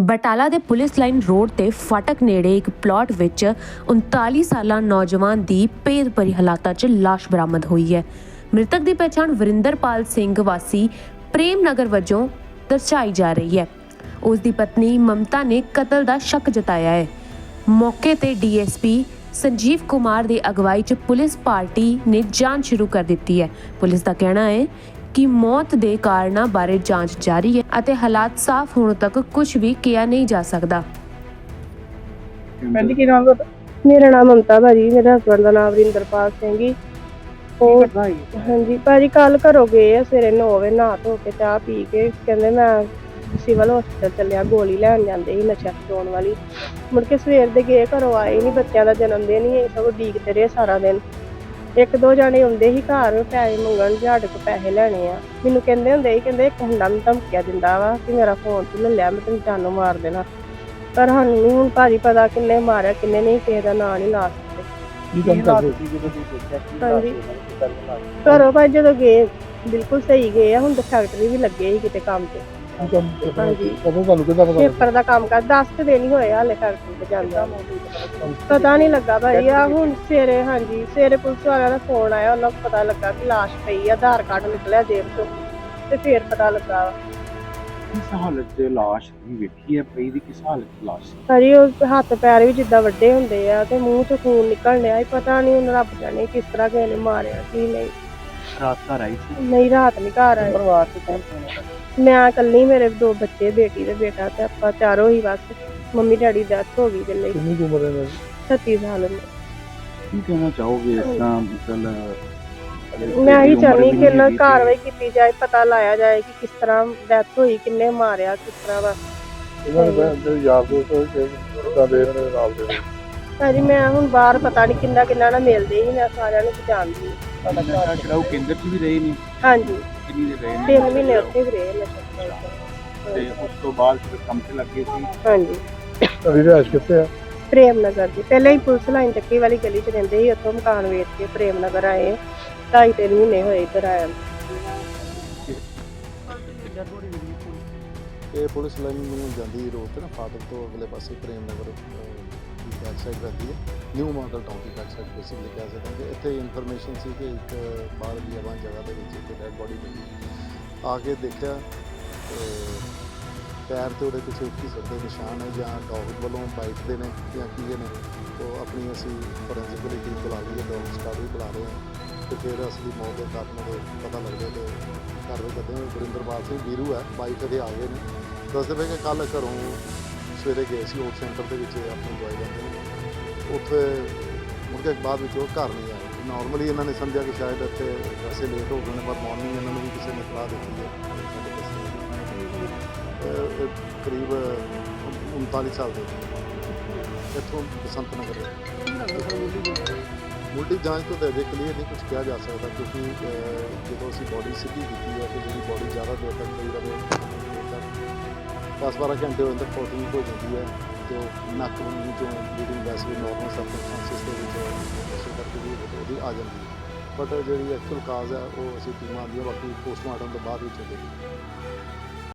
ਬਟਾਲਾ ਦੇ police line road ਤੇ ਫਾਟਕ ਨੇੜੇ ਇੱਕ ਪਲਾਟ ਵਿੱਚ 39 ਸਾਲਾ ਨੌਜਵਾਨ ਦੀ ਭੇਦਭਰੀ ਹਾਲਾਤਾਂ 'ਚ ਲਾਸ਼ ਬਰਾਮਦ ਹੋਈ ਹੈ। ਮ੍ਰਿਤਕ ਦੀ ਪਛਾਣ ਵਰਿੰਦਰਪਾਲ ਸਿੰਘ ਵਾਸੀ ਪ੍ਰੇਮ ਨਗਰ ਵਜੋਂ ਦਰਸਾਈ ਜਾ ਰਹੀ ਹੈ। ਉਸ ਦੀ ਪਤਨੀ ਮਮਤਾ ਨੇ ਕਤਲ ਦਾ ਸ਼ੱਕ ਜਤਾਇਆ ਹੈ। ਮੌਕੇ ਤੇ ਡੀਐਸਪੀ ਸੰਜੀਵ ਕੁਮਾਰ ਦੀ ਅਗਵਾਈ 'ਚ ਪੁਲਿਸ ਪਾਰਟੀ ਨੇ ਜਾਂਚ ਸ਼ੁਰੂ ਕਰ ਦਿੱਤੀ ਹੈ। ਪੁਲਿਸ ਦਾ ਕਹਿਣਾ ਹੈ ਕਿ ਮੌਤ ਦੇ ਕਾਰਨਾਂ ਬਾਰੇ ਜਾਂਚ ਜਾਰੀ ਹੈ ਅਤੇ ਹਾਲਾਤ ਸਾਫ਼ ਹੋਣ ਤੱਕ ਕੁਝ ਵੀ ਕਿਹਾ ਨਹੀਂ ਜਾ ਸਕਦਾ। ਕੀ ਨਾਮ ਤੁਹਾਡਾ? ਮੇਰਾ ਨਾਮ ਮਮਤਾ ਭਾਜੀ ਮੇਰੇ ਹਸਬੰਦ ਦਾ ਨਾਮ ਵਰਿੰਦਰਪਾਲ ਸਿੰਘ ਜੀ। ਉਹ ਹਾਂਜੀ ਭਾਜੀ ਕੱਲ ਘਰੋਂ ਗਏ ਆ ਸਵੇਰੇ 9 ਵਜੇ ਨਹਾ ਧੋ ਕੇ ਚਾਹ ਪੀ ਕੇ। ਕਹਿੰਦੇ ਮੈਂ ਸਿਵਲ ਹਸਪੀਟਲ ਚੱਲਿਆ ਗੋਲੀ ਲੈਣ ਜਾਂਦੇ ਸੀ ਨਸ਼ਾ ਛਡਾਉਣ ਵਾਲੀ। ਮੁੜ ਕੇ ਸਵੇਰ ਦੇ ਗਏ ਘਰੋਂ ਆਏ ਨਹੀਂ ਬੱਚਿਆਂ ਦਾ ਜਨਮ ਦਿਨ ਹੀ ਸਗੋਂ ਡੀਕਦੇ ਰਹੇ ਸਾਰਾ ਦਿਨ। ਇੱਕ ਦੋ ਜਾਣੇ ਹੁੰਦੇ ਸੀ ਘਰ ਪੈਸੇ ਮੰਗਣ ਝਾੜ ਕੋ ਪੈਸੇ ਲੈਣੇ ਆ। ਮੈਨੂੰ ਕਹਿੰਦੇ ਹੁੰਦੇ ਸੀ ਕਹਿੰਦੇ ਇੱਕ ਮੁੰਡਾ ਮੈਨੂੰ ਧਮਕੀਆਂ ਦਿੰਦਾ ਵਾ ਕਿ ਮੇਰਾ ਫੋਨ ਤੂੰ ਲੈ ਲਿਆ ਮੈਂ ਤੈਨੂੰ ਜਾਨੋਂ ਮਾਰ ਦੇਣਾ। ਪਰ ਸਾਨੂੰ ਨੀ ਹੁਣ ਭਾਜੀ ਪਤਾ ਕਿੰਨੇ ਮਾਰਿਆ ਕਿੰਨੇ ਨਹੀਂ ਕਿਸੇ ਦਾ ਨਾਂ ਨਹੀਂ ਲਾ ਸਕਦੇ। ਕੀ ਕੰਮ ਕਰਦੇ ਸੀ ਜਦੋਂ ਤੁਸੀਂ ਦੇਖਿਆ ਕੀ ਹਾਂਜੀ। ਘਰ ਭਾਈ ਜਦੋਂ ਗਏ ਬਿਲਕੁਲ ਸਹੀ ਗਏ ਆ ਹੁਣ ਤਾਂ ਫੈਕਟਰੀ ਵੀ ਲੱਗੇ ਸੀ ਕਿਤੇ ਕੰਮ ਤੇ। ਹਾਂਜੀ। ਕਦੋਂ ਤੁਹਾਨੂੰ ਕਿੱਦਾਂ ਪਤਾ ਪੇਪਰ ਦਾ ਕੰਮ ਕਰ 10 ਕੁ ਦਿਨ ਹੀ ਹੋਏ ਆ ਹਲੇ ਫੈਕਟਰੀ ਤੇ ਜਾਂਦਾ ਪਤਾ ਨਹੀਂ ਲੱਗਾ ਭਾਈ ਆ ਹੁਣ ਸਵੇਰੇ ਹਾਂਜੀ ਸਵੇਰੇ ਪੁਲਿਸ ਵਾਲਿਆਂ ਦਾ ਫੋਨ ਆਇਆ ਉਹਨਾਂ ਨੂੰ ਪਤਾ ਲੱਗਾ ਕਿ ਲਾਸ਼ ਪਈ ਆ ਆਧਾਰ ਕਾਰਡ ਨਿਕਲਿਆ ਜੇਬ ਤੋਂ ਤੇ ਫੇਰ ਪਤਾ ਲੱਗਾ। ਕਿਸ ਹਾਲਤ ਦੇ ਲਾਸ਼ ਦੀ ਵੇਖੀ ਹੈ ਪਈ ਦੀ ਕਿਸ ਹਾਲਤ ਦੀ ਲਾਸ਼? ਸੀ ਭਾਜੀ ਉਹ ਹੱਥ ਪੈਰ ਵੀ ਜਿੱਦਾਂ ਵੱਡੇ ਹੁੰਦੇ ਆ ਤੇ ਮੂੰਹ ਚੋਂ ਖੂਨ ਨਿਕਲ ਰਿਹਾ ਸੀ ਪਤਾ ਨਹੀਂ ਉਹਨਾਂ ਰੱਬ ਜਾਣੇ ਕਿਸ ਤਰ੍ਹਾਂ ਕਿਸੇ ਨੇ ਮਾਰਿਆ ਕੀ ਨਹੀਂ। ਰਾਤ ਘਰ ਆਈ ਸੀ? ਨਹੀਂ ਰਾਤ ਨਹੀਂ ਘਰ ਆਏ ਪਰਿਵਾਰ ਚ ਕੌਣ ਕੌਣ ਹੈ ਮੈਂ ਇਕੱਲੀ ਮੇਰੇ ਦੋ ਬੱਚੇ ਬੇਟੀ ਤੇ ਬੇਟਾ ਤੇ ਆਪਾਂ ਚਾਰੋਂ ਹੀ ਬਸ ਮੰਮੀ ਡੈਡੀ ਦੀ ਡੈਥ ਹੋ ਗਈ ਜੱਲੇ ਕਿੰਨੀ ਕੁ ਉਮਰ ਹੈ 36 ਸਾਲ ਦੇ ਕੀ ਕਹਿਣਾ ਚਾਹੋਗੇ ਇਸ ਤਰ੍ਹਾਂ ਮਤਲਬ ਮੈਂ ਹੀ ਚਾਹਨੀ ਕਿ ਇਹਨਾਂ ਕਾਰਵਾਈ ਕੀਤੀ ਜਾਏ ਪਤਾ ਲਾਇਆ ਜਾਏ ਕਿ ਕਿਸ ਤਰ੍ਹਾਂ ਡੈਥ ਹੋਈ ਕਿੰਨੇ ਮਾਰਿਆ ਕਿਸ ਤਰ੍ਹਾਂ ਵਾ। ਇਹਨਾਂ ਦੇ ਯਾਰ ਦੋਸਤ ਹੋਏ ਕਿ ਦੇ ਇਹਨਾਂ ਦੇ ਨਾਲ ਦੇ ਭਾਜੀ ਮੈਂ ਹੁਣ ਬਾਹਰ ਪਤਾ ਨਹੀਂ ਕਿੰਨਾ ਕਿੰਨਾ ਨਾਲ ਮਿਲਦੇ ਹੀ ਮੈਂ ਸਾਰਿਆਂ ਨੂੰ ਪਛਾਣਦੀ ਹਾਂ। ਨਸ਼ਾ ਛਡਾਊ ਕੇਂਦਰ ਚ ਵੀ ਰਹੇ ਨਹੀਂ? ਹਾਂਜੀ। ਕਿੰਨੀ ਦੇ ਰਹੇ ਨੇ ਤਿੰਨ ਮਹੀਨੇ ਉੱਥੇ ਵੀ ਰਹੇ ਸ਼ਕਤੀ ਤੇ ਉਸ ਤੋਂ ਬਾਅਦ ਫਿਰ ਕੰਮ ਤੇ ਲੱਗੇ ਸੀ? ਹਾਂਜੀ। ਰਿਹਾਇਸ਼ ਕਿੱਥੇ ਆ? ਪ੍ਰੇਮ ਨਗਰ ਦੀ। ਪਹਿਲਾਂ ਹੀ ਪੁਲਿਸ ਲਾਈਨ ਚੱਕੀ ਵਾਲੀ ਗਲੀ 'ਚ ਰਹਿੰਦੇ ਸੀ ਉੱਥੋਂ ਮਕਾਨ ਵੇਚ ਕੇ ਪ੍ਰੇਮ ਨਗਰ ਆਏ। ਢਾਈ ਤਿੰਨ ਮਹੀਨੇ ਹੋਏ ਇੱਧਰ ਆਇਆ ਨੂੰ। ਇਹ ਪੁਲਿਸ ਲਾਈਨ ਨੂੰ ਜਾਂਦੀ ਰੋਡ ਤੇ ਨਾ ਫਾਟਕ ਤੋਂ ਅਗਲੇ ਪਾਸੇ ਪ੍ਰੇਮ ਨਗਰ ਦੀ ਬੈਕ ਸਾਈਡ ਰਹਿੰਦੀ ਹੈ। ਨਿਊ ਮਾਡਲ ਟਾਊਨ ਦੀ ਬੈਕ ਸਾਈਡ ਬੇਸਿਕਲੀ ਕਹਿ ਸਕਦੇ ਕਿ ਇੱਥੇ ਇਨਫੋਰਮੇਸ਼ਨ ਸੀ ਕਿ ਇੱਕ ਬਾਹਰ ਦੀ ਆਵਾਂ ਜਗ੍ਹਾ ਦੇ ਵਿੱਚ ਇੱਕ ਡੈਡ ਬੋਡੀ ਮਿਲੀ ਆ ਕੇ ਦੇਖਿਆ ਤੇ ਪੈਰ ਤੇ ਉਹਦੇ ਕੁਝ ਉੱਚੀ ਸੱਟੇ ਨਿਸ਼ਾਨ ਹੈ ਜਾਂ ਡੌਗ ਵੱਲੋਂ ਬਾਈਟ ਦੇ ਨੇ ਜਾਂ ਕੀ ਨੇ ਉਹ ਆਪਣੀ ਅਸੀਂ ਫੋਰੈਂਸਿਕ ਵਾਲੀ ਟੀਮ ਬੁਲਾ ਲਈ ਹੈ ਡੌਗ ਸਟਾਰ ਵੀ ਬੁਲਾ ਰਹੇ ਹਾਂ ਤੇ ਫਿਰ ਅਸਲੀ ਮੌਤ ਦੇ ਕਾਰਨ ਦੇ ਪਤਾ ਲੱਗਦੇ ਤੇ ਕਾਰਵਾਈ ਕਰਦੇ ਹਾਂ ਗੁਰਿੰਦਰਪਾਲ ਸਿੰਘ ਵੀਰੂ ਹੈ ਬਾਈਕ ਤੇ ਆ ਗਏ ਨੇ ਦੱਸਦੇ ਪਏ ਕਿ ਕੱਲ ਘਰੋਂ ਸਵੇਰੇ ਗਏ ਸੀ ਓਟ ਸੈਂਟਰ ਦੇ ਵਿੱਚ ਆਪਣੀ ਦਵਾਈ ਲੈਂਦੇ ਨੇ। ਉੱਥੇ ਮੁੜ ਕੇ ਬਾਅਦ ਵਿੱਚ ਉਹ ਘਰ ਨਹੀਂ ਆਏ। ਨਾਰਮਲੀ ਇਹਨਾਂ ਨੇ ਸਮਝਿਆ ਕਿ ਸ਼ਾਇਦ ਇੱਥੇ ਵੈਸੇ ਲੇਟ ਹੋ ਗਏ ਨੇ ਪਰ ਮਾਰਨਿੰਗ ਇਹਨਾਂ ਨੂੰ ਵੀ ਕਿਸੇ ਨੇ ਸਲਾਹ ਦਿੱਤੀ ਹੈ। ਕਰੀਬ 39 ਸਾਲ ਦੇ ਇੱਥੋਂ ਬਸੰਤ ਨਗਰ ਦੇ। ਜਾਂਚ ਤੋਂ ਤਾਂ ਅਜੇ ਕਲੀਅਰ ਨਹੀਂ ਕੁਝ ਕਿਹਾ ਜਾ ਸਕਦਾ, ਕਿਉਂਕਿ ਜਦੋਂ ਅਸੀਂ ਬੋਡੀ ਸਿੱਧੀ ਕੀਤੀ ਹੈ, ਤੇ ਜਿਹੜੀ ਬੋਡੀ ਜ਼ਿਆਦਾ ਦੇਰ ਤੱਕ ਪਈ ਰਵੇ 10-12 ਘੰਟੇ ਹੋਣ ਤੱਕ ਪ੍ਰੋਟੀਨ ਹੋ ਜਾਂਦੀ ਹੈ। ਤੇ ਉਹ ਨੱਕ ਨੂੰ ਚੋਂ ਜਿਹੜੀ ਵੈਸੇ ਵੀ ਨਾਰਮਲ ਸਰਕਮਸਟੈਂਸਸ ਦੇ ਵਿੱਚ ਉਸੇ ਕਰਕੇ ਵੀ ਉਹਦੀ ਆ ਜਾਂਦੀ ਹੈ। ਬਟ ਜਿਹੜੀ ਐਕਚੁਅਲ ਕਾਜ਼ ਹੈ, ਉਹ ਅਸੀਂ ਟੀਮਾਂ ਦੀਆਂ ਬਾਕੀ ਪੋਸਟਮਾਰਟਮ ਤੋਂ ਬਾਅਦ ਵਿੱਚ ਹੋਵੇਗੀ